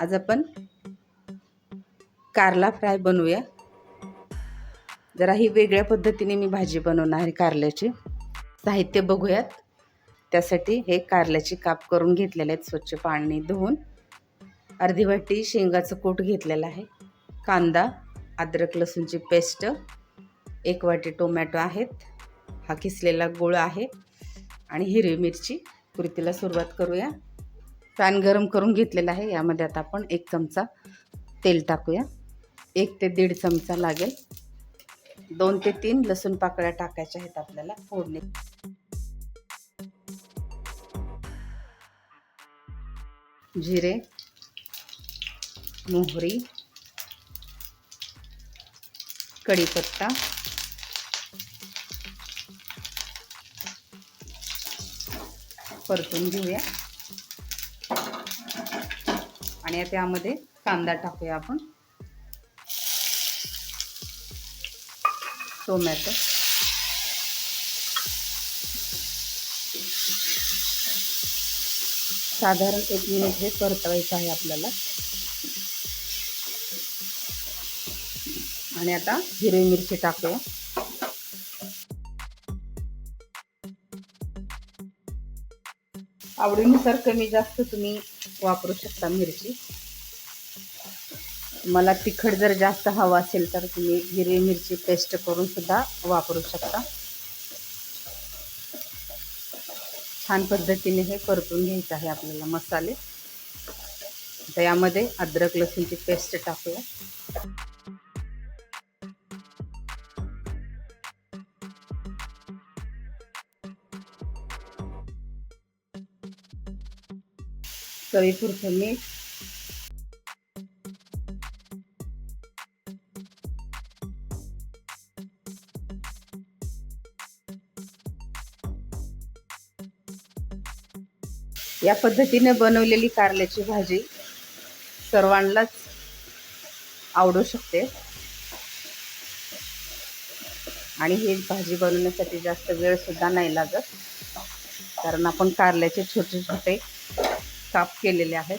आज आपण कारला फ्राय बनवूया. जरा ही वेगळ्या पद्धतीने मी भाजी बनवणार आहे कारल्याची. साहित्य बघूयात. त्यासाठी हे कारल्याची काप करून घेतलेले आहेत स्वच्छ पाणी धुवून. अर्धी वाटी शेंगाचं कूट घेतलेलं आहे. कांदा अद्रक लसूणची पेस्ट एक वाटी टोमॅटो आहेत. हा किसलेला गुळ आहे. आणि हिरवी मिरची. कृतीला सुरुवात करूया. पॅन गरम करून घेतलेला आहे. यामध्ये आता आपण एक चमचा तेल टाकूया. एक ते दीड चमचा लागेल. दोन ते तीन लसूण पाकळ्या टाकायच्या आहेत आपल्याला फोडणी. जिरे मोहरी कढीपत्ता परतून घेऊया. आणि त्यामध्ये कांदा टाकूया आपण. टोमॅटो. साधारण एक मिनिट हे परतवायचं आहे आपल्याला. आणि आता हिरवी मिरची टाकूया. आवडीनुसार कमी जास्त तुम्ही वापरू शकता मिरची. मला तिखट जर जास्त हवं असेल तर तुम्ही हिरवी मिरची पेस्ट करून सुद्धा वापरू शकता. छान पद्धतीने हे परतून घ्यायचं आहे आपल्याला मसाले. आता यामध्ये अद्रक लसूणची पेस्ट टाकूया. चवीपुरतं मीठ या पद्धतीने बनवलेली कारल्याची भाजी सर्वांनाच आवडू शकते. आणि ही भाजी बनवण्यासाठी जास्त वेळ सुद्धा नाही लागत कारण आपण कारल्याचे छोटे छोटे साफ केलेले आहेत.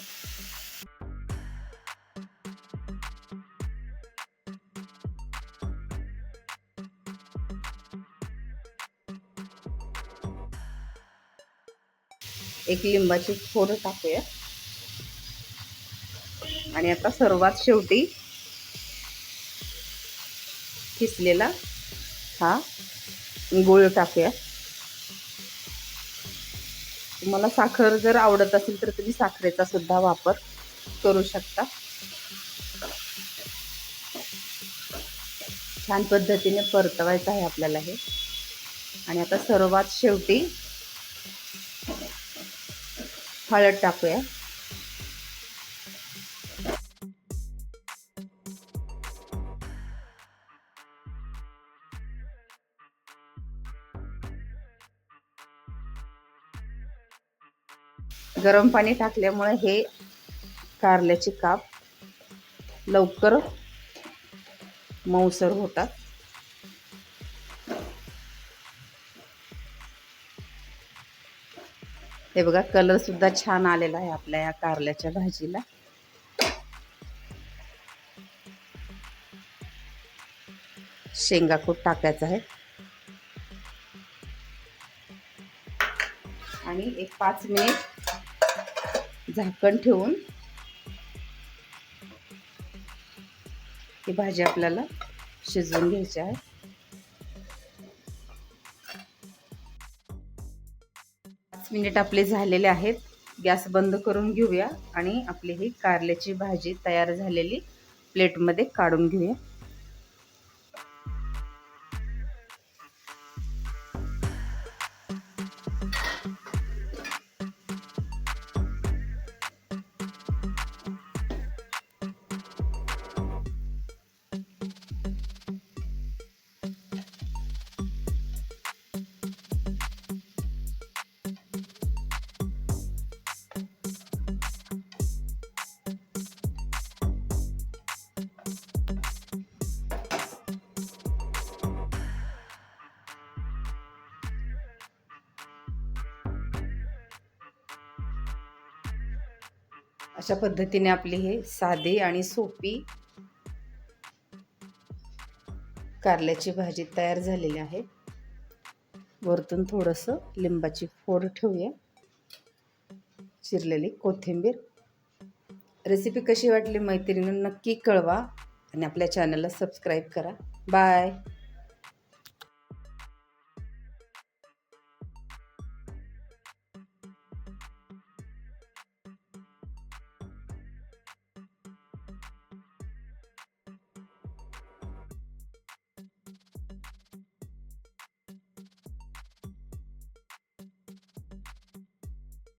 एक लिंबाची फोड टाकूया. आणि आता सर्वात शेवटी किसलेला हा गुळ टाकूया. तुम्हाला साखर जर आवडत असेल तर तुम्ही साखरेचा सुद्धा वापर करू शकता. छान पद्धतीने परतवायचं आहे आपल्याला हे. आणि आता सर्वात शेवटी हळद टाकूया. गरम पाणी टाकल्यामुळे हे कारल्याचे काप लवकर मऊसर होतात. हे बघा कलर सुद्धा छान आलेला आहे आपल्या या कारल्याच्या भाजीला. शेंगाकूट टाकायचं आहे. आणि एक पाच मिनिट झाकण ठेवून ही भाजी आपल्याला शिजवून घ्यायची आहे. पाच मिनिट आपले झालेले आहेत. गॅस बंद करून घेऊया आणि आपली ही कारल्याची भाजी तयार झालेली प्लेटमध्ये काढून घेऊया. अशा पद्धतीने आपली हे साधी आणि सोपी कारल्याची भाजी तयार झालेली आहे. वरतून थोडंसं लिंबाची फोड ठेवूया. चिरलेली कोथिंबीर. रेसिपी कशी वाटली मैत्रिणीनं नक्की कळवा आणि आपल्या चॅनलला सबस्क्राईब करा. बाय